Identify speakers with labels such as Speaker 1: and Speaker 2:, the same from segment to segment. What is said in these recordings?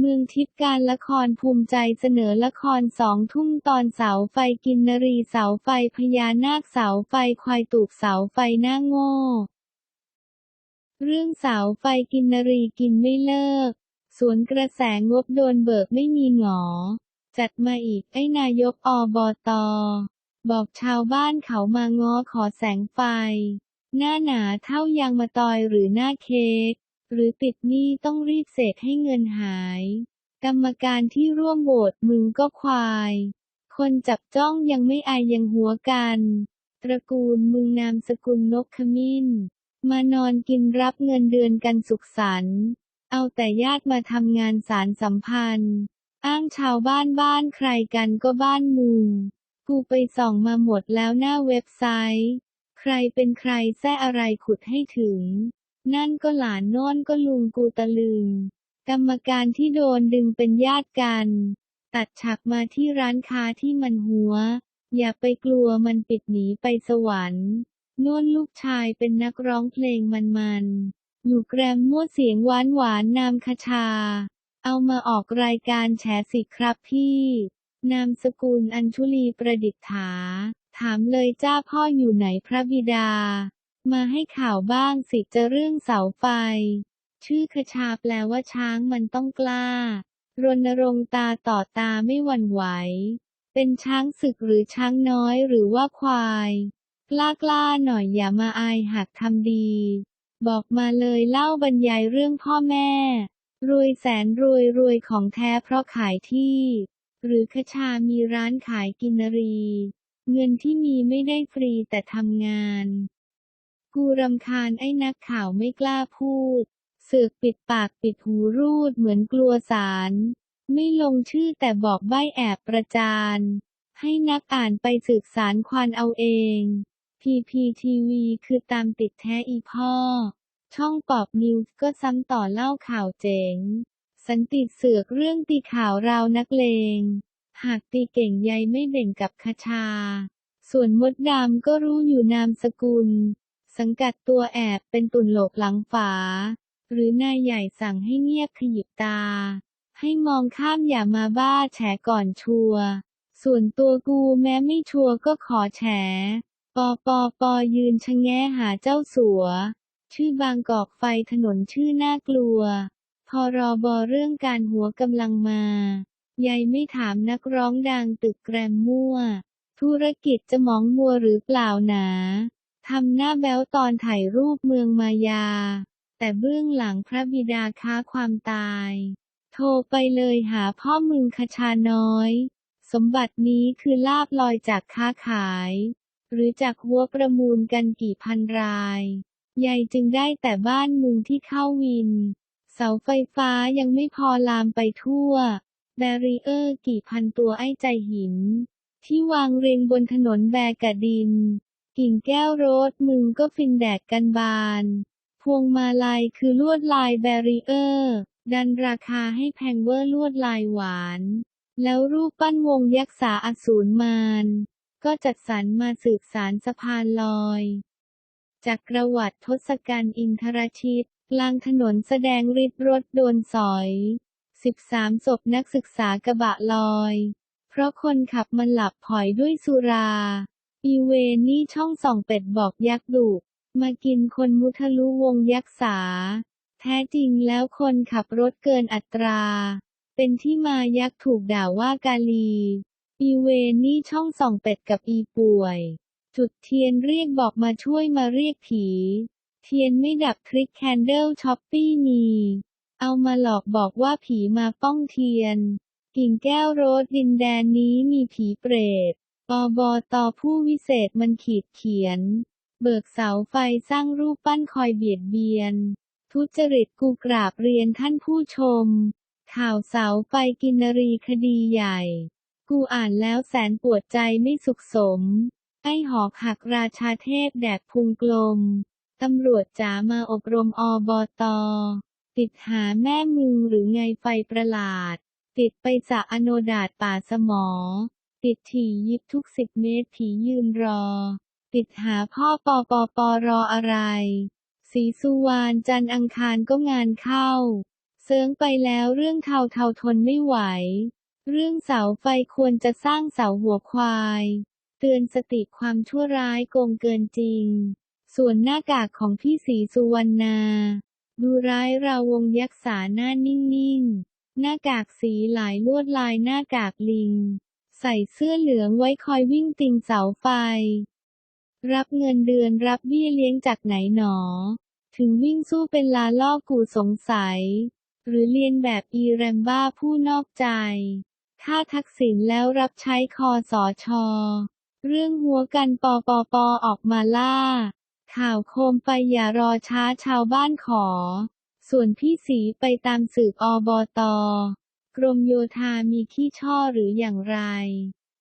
Speaker 1: เมืองทิพย์การละครภูมิใจเสนอละครสองทุ่มตอนเสาไฟกินนรีเสาไฟพญานาคเสาไฟควายตูบเสาไฟหน้าโง่ เรื่องเสาไฟกินนรีกินไม่เลิก สวนกระแสงบโดนเบิกไม่มีหงอ จัดมาอีกไอ้นายกอบตบอกชาวบ้านเขามาง้อขอแสงไฟ หน้าหนาเท่ายางมาตอยหรือหน้าเค้ก หรือติดหนี้ต้องรีบเสกให้เงินหาย กรรมการที่ร่วมโหวตมึงก็ควาย คนจับจ้องยังไม่อายยังหัวกัน ตระกูลมึงนามสกุลนกขมิ้น มานอนกินรับเงินเดือนกันสุขสันต์เอาแต่ญาติมาทำงานสารสัมพันธ์ อ้างชาวบ้านบ้านใครกันก็บ้านมึงกูไปส่องมาหมดแล้วหน้าเว็บไซต์ ใครเป็นใครแซ่อะไรขุดให้ถึง นั่นก็หลานโน่นก็ลุงกูตะลึง กรรมการที่โดนดึงเป็นญาติกัน ตัดฉากมาที่ร้านค้าที่มันหัว อย่าไปกลัวมันปิดหนีไปสวรรค์โน่นลูกชายเป็นนักร้องเพลงมันๆอยู่แกรมมั่วเสียงหวานหวานนามคชา เอามาออกรายการแฉสิครับพี่ นามสกุลอัญชุลีประดิษฐา ถามเลยจ้าพ่ออยู่ไหนพระบิดา มาให้ข่าวบ้างสิจะเรื่องเสาไฟ ชื่อคชาแปลว่าช้างมันต้องกล้า รณรงค์ตาต่อตาไม่หวั่นไหว เป็นช้างศึกหรือช้างน้อยหรือว่าควายกล้ากล้าหน่อยอย่ามาอายหากทำดี บอกมาเลยเล่าบรรยายเรื่องพ่อแม่ รวยแสนรวยรวยของแท้เพราะขายที่ หรือคชามีร้านขายกินรี เงินที่มีไม่ได้ฟรีแต่ทำงาน กูรำคาญไอ้นักข่าวไม่กล้าพูด เสือกปิดปากปิดหูรูดเหมือนกลัวสาร ไม่ลงชื่อแต่บอกใบแอบประจานให้นักอ่านไปสืบสารควานเอาเอง PPTV คือตามติดแท้อีพ่อ ช่องปอบนิวส์ก็ซ้ำต่อเล่าข่าวเจ๋ง สันติเสือกเรื่องตีข่าวราวนักเลง หากตีเก่งใยไม่เบ่งกับคชา ส่วนมดดำก็รู้อยู่นามสกุล สังกัดตัวแอบเป็นตุ่นโหลกหลังฝา หรือนายใหญ่สั่งให้เงียบขยิบตา ให้มองข้ามอย่ามาบ้าแฉก่อนชัว ส่วนตัวกูแม้ไม่ชัวก็ขอแฉ ปอปอปอยืนชะแงหาเจ้าสัว ชื่อบางกอกไฟถนนชื่อน่ากลัว พอรอบอเรื่องการหัวกำลังมายายไม่ถามนักร้องดังตึกแกรมมั่ว ธุรกิจจะมองมัวหรือเปล่าหนา ทำหน้าแบ้วตอนถ่ายรูปเมืองมายา แต่เบื้องหลังพระบิดาค้าความตาย โทรไปเลยหาพ่อมึงคชาน้อย สมบัตินี้คือลาบลอยจากค้าขาย หรือจากหัวประมูลกันกี่พันรายยายจึงได้แต่บ้านมึงที่เข้าวิน เสาไฟฟ้ายังไม่พอลามไปทั่ว แบรีเออร์กี่พันตัวไอ้ใจหิน ที่วางเรียงบนถนนแบกะดิน กิ่งแก้วโรสมึงก็ฟินแดกกันบาน พวงมาลัยคือลวดลายแบรีเออร์ ดันราคาให้แพงเวอร์ลวดลายหวาน แล้วรูปปั้นวงยักษ์สาอสูรมารก็จัดสรรมาสืบสารสะพานลอยจากประวัติทศกัณฐ์อินทรชิตกลางถนนแสดงฤทธิ์รถโดนสอย 13 ศพนักศึกษากระบะลอย เพราะคนขับมันหลับผอยด้วยสุรา อีเวนี่ช่องส่องเป็ดบอกยักษ์ดุมากินคนมุทะลุวงยักษ์สา แท้จริงแล้วคนขับรถเกินอัตรา เป็นที่มายักษ์ถูกด่าว่ากาลี อีเวนี่ช่องส่องเป็ดกับอีป่วย จุดเทียนเรียกบอกมาช่วยมาเรียกผี เทียนไม่ดับคลิกแคนเดิลช้อปปี้มี เอามาหลอกบอกว่าผีมาป้องเทียน กิ่งแก้วโรสดินแดนนี้มีผีเปรต อบอตผู้วิเศษมันขีดเขียน เบิกเสาไฟสร้างรูปปั้นคอยเบียดเบียน ทุจริตกูกราบเรียนท่านผู้ชม ข่าวเสาไฟกินรีคดีใหญ่ กูอ่านแล้วแสนปวดใจไม่สุขสม ไอหอกหักราชาเทพแดกพุงกลม ตำรวจจ๋ามาอบรมอบอตติดหาแม่มึงหรือไงไฟประหลาด ติดไปสะอโนดาตป่าสมอ ติดถี่ยิบทุกสิบเมตรผียืนรอติดหาพ่อปอปอปอรออะไรสีสุวรรณจันอังคารก็งานเข้า เซิงไปแล้วเรื่องเทาเทาทนไม่ไหว เรื่องเสาไฟควรจะสร้างเสาหัวควาย เตือนสติความชั่วร้ายโกงเกินจริง ส่วนหน้ากากของพี่ศรีสุวรรณา ดูร้ายราววงยักษ์สาหน้านิ่งๆ หน้ากากสีหลายลวดลายหน้ากากลิง ใส่เสื้อเหลืองไว้คอยวิ่งติงเสาไฟ รับเงินเดือนรับเบี้ยเลี้ยงจากไหนหนอ ถึงวิ่งสู้เป็นลาล่อกูสงสัย หรือเรียนแบบอีแรมบ้าผู้นอกใจ ถ้าทักษิณแล้วรับใช้คอสอชอเรื่องหัวกันปอปอปอออกมาล่า ข่าวโคมไปอย่ารอช้าชาวบ้านขอ ส่วนพี่สีไปตามสืบอบต กรมโยธามีขี้ช่อหรืออย่างไร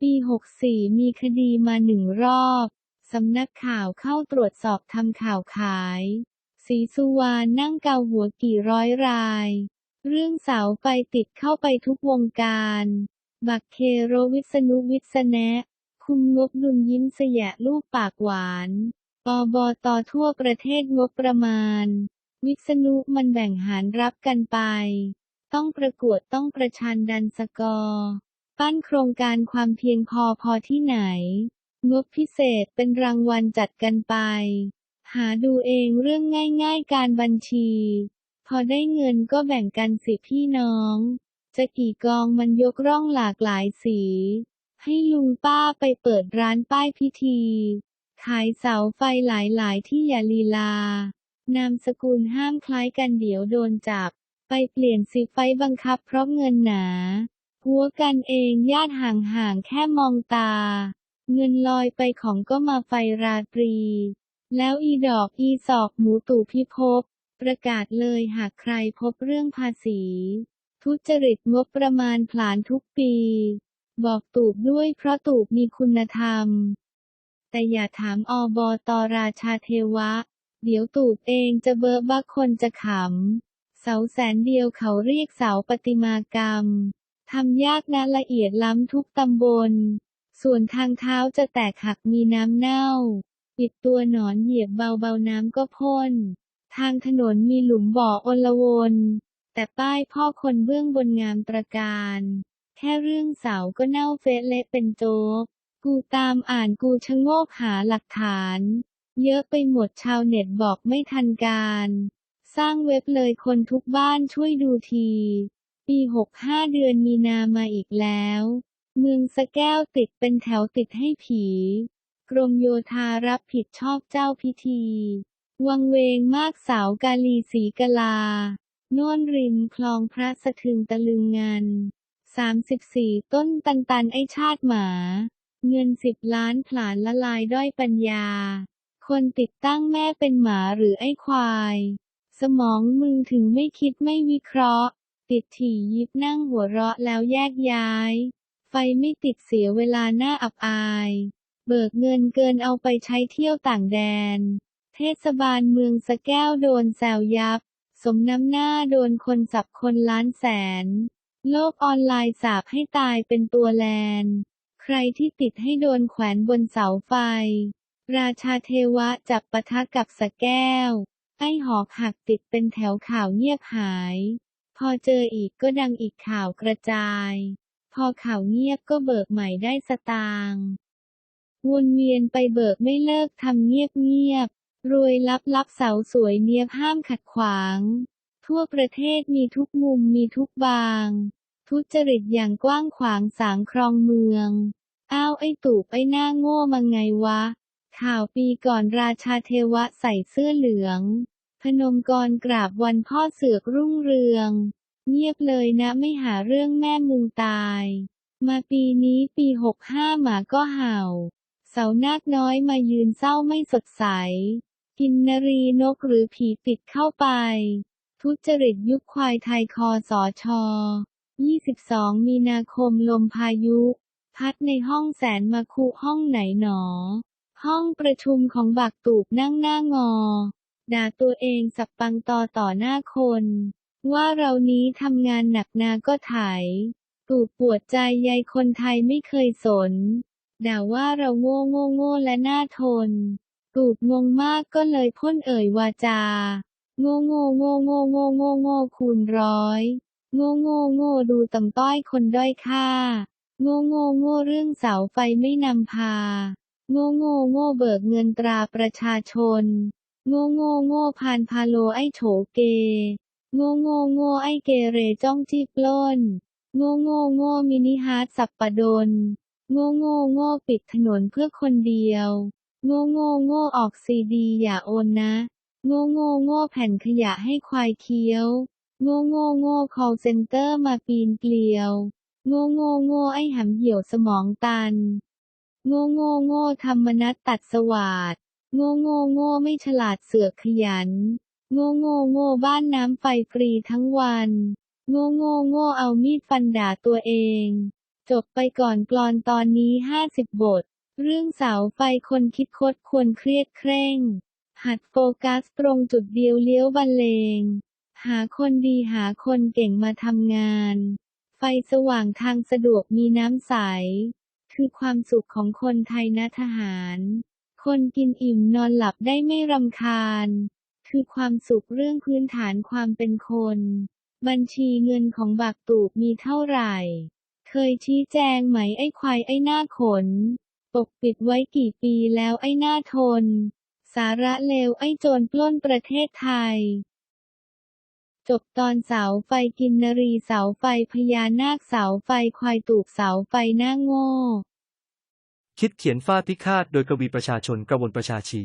Speaker 1: ปี 64 มีคดีมาหนึ่งรอบ สำนักข่าวเข้าตรวจสอบทำข่าวขายศรีสุวรรณนั่งเกาหัวกี่ร้อยราย เรื่องเสาไฟติดเข้าไปทุกวงการ บักเคโรวิษณุวิษณะ คุมงบดุลยิ้มเสยะลูกปากหวานอบตทั่วประเทศงบประมาณ วิษณุมันแบ่งหารรับกันไป ต้องประกวดต้องประชันดันสกอร์ปั้นโครงการความเพียงพอพอที่ไหน งบพิเศษเป็นรางวัลจัดกันไป หาดูเองเรื่องง่ายๆการบัญชี พอได้เงินก็แบ่งกันสิพี่น้อง จะกี่กองมันยกร่องหลากหลายสี ให้ลุงป้าไปเปิดร้านป้ายพิธี ขายเสาไฟหลายๆที่อย่าลีลานามสกุลห้ามคล้ายกันเดี๋ยวโดนจับ ไปเปลี่ยนสิไฟบังคับเพราะเงินหนา หัวกันเองญาติห่างๆแค่มองตา เงินลอยไปของก็มาไฟราตรี แล้วอีดอกอีสอกหมูตู่พิภพประกาศเลยหากใครพบเรื่องภาษี ทุจริตงบประมาณผลาญทุกปี บอกตูบด้วยเพราะตูบมีคุณธรรม แต่อย่าถามอบตราชาเทวะ เดี๋ยวตูบเองจะเบอะบักคนจะขำ เสาแสนเดียวเขาเรียกเสาปฏิมากรรม ทำยากนะละเอียดล้ำทุกตำบล ส่วนทางเท้าจะแตกหักมีน้ำเน่า ปิดตัวหนอนเหยียบเบาๆน้ำก็พ่น ทางถนนมีหลุมบ่ออลวนแต่ป้ายพ่อคนเบื้องบนงามตระการ แค่เรื่องเสาก็เน่าเฟะเละเป็นโจ๊ก กูตามอ่านกูชะโงกหาหลักฐาน เยอะไปหมดชาวเน็ตบอกไม่ทันการ สร้างเว็บเลยคนทุกบ้านช่วยดูที ปี 65 เดือนมีนามาอีกแล้ว เมืองสะแก้วติดเป็นแถวติดให้ผี กรมโยธารับผิดชอบเจ้าพิธี วังเวงมากสาวกาลีสีกลานวนริมคลองพระสะทึงตะลึงงาน34 ต้นตันตันไอชาติหมา เงินสิบล้านผลาญละลายด้อยปัญญา คนติดตั้งแม่เป็นหมาหรือไอควาย สมองมึงถึงไม่คิดไม่วิเคราะห์ ติดถี่ยิบนั่งหัวเราะแล้วแยกย้าย ไฟไม่ติดเสียเวลาหน้าอับอาย เบิกเงินเกินเอาไปใช้เที่ยวต่างแดน เทศบาลเมืองสะแก้วโดนแซวยับ สมน้ำหน้าโดนคนสับคนล้านแสน โลกออนไลน์สาบให้ตายเป็นตัวแลนใครที่ติดให้โดนแขวนบนเสาไฟ ราชาเทวะจับปะทะกับสะแก้ว ไอ้หอกหักติดเป็นแถวข่าวเงียบหาย พอเจออีกก็ดังอีกข่าวกระจาย พอข่าวเงียบก็เบิกใหม่ได้สตางค์วนเวียนไปเบิกไม่เลิกทำเงียบเงียบรวยลับลับเสาสวยเนียบห้ามขัดขวาง ทั่วประเทศมีทุกมุมมีทุกบาง ทุจริตอย่างกว้างขวางสางครองเมือง อ้าวไอ้ตู่ไอ้หน้าโง่มาไงวะ ข่าวปีก่อนราชาเทวะใส่เสื้อเหลือง พนมกรกราบวันพ่อเสือกรุ่งเรือง เงียบเลยนะไม่หาเรื่องแม่มึงตาย มาปีนี้ปี65หมาก็เห่า เสานาคน้อยมายืนเศร้าไม่สดใส กินนรีนกหรือผีติดเข้าไป ทุจริตยุคควายไทยคอสอชอ22 มีนาคมลมพายุ พัดในห้องแสนมาคุห้องไหนหนอ ห้องประชุมของบักตูบนั่งหน้างอ ด่าตัวเองสับปังตอต่อหน้าคน ว่าเรานี้ทำงานหนักนาก็ไถตูบปวดใจใยคนไทยไม่เคยสน ด่าว่าเราโง่โง่โง่และน่าทน ตูบงงมากก็เลยพ่นเอ่ยวาจา โง่โง่โง่โง่โง่โง่โง่คูณร้อย โง่โง่โง่ดูต่ำต้อยคนด้อยค่า โง่โง่โง่เรื่องเสาไฟไม่นำพา โง่โง่โง่เบิกเงินตราประชาชน โง่โง่โง่พานพาโลไอโฉเก โง่โง่โง่ไอเกเรจ้องจี้ปล้น โง่โง่โง่มินิฮาร์ดสับปะดน โง่โง่โง่ปิดถนนเพื่อคนเดียว โง่โง่โง่ออกซีดีอย่าโอนนะ โง่โง่โง่แผ่นขยะให้ควายเคี้ยว โง่โง่โง่ call center มาปีนเกลียว โง่โง่โง่ไอ้หำเหี่ยวสมองตัน โง่โง่โง่ธรรมนัตตัดสวาดโง่โง่โง่ไม่ฉลาดเสือกขยัน โง่โง่โง่บ้านน้ำไฟฟรีทั้งวัน โง่โง่โง่เอามีดฟันด่าตัวเอง จบไปก่อนกลอนตอนนี้ห้าสิบบท เรื่องเสาไฟคนคิดคดควรเครียดเคร่ง หัดโฟกัสตรงจุดเดียวเลี้ยวบรรเลง หาคนดีหาคนเก่งมาทำงาน ไฟสว่างทางสะดวกมีน้ำใส คือความสุขของคนไทยนะทหาร คนกินอิ่มนอนหลับได้ไม่รำคาญ คือความสุขเรื่องพื้นฐานความเป็นคน บัญชีเงินของบักตูบมีเท่าไหร่ เคยชี้แจงไหมไอ้ควายไอ้หน้าขน ปกปิดไว้กี่ปีแล้วไอ้หน้าทน สาระเลวไอ้โจรปล้นประเทศไทย จบตอนเสาไฟกินนรีเสาไฟพญานาคเสาไฟควายตูบเสาไฟหน้าโง่
Speaker 2: คิดเขียนฟาดพิฆาตโดยกวีประชาชนกระวนประชาชี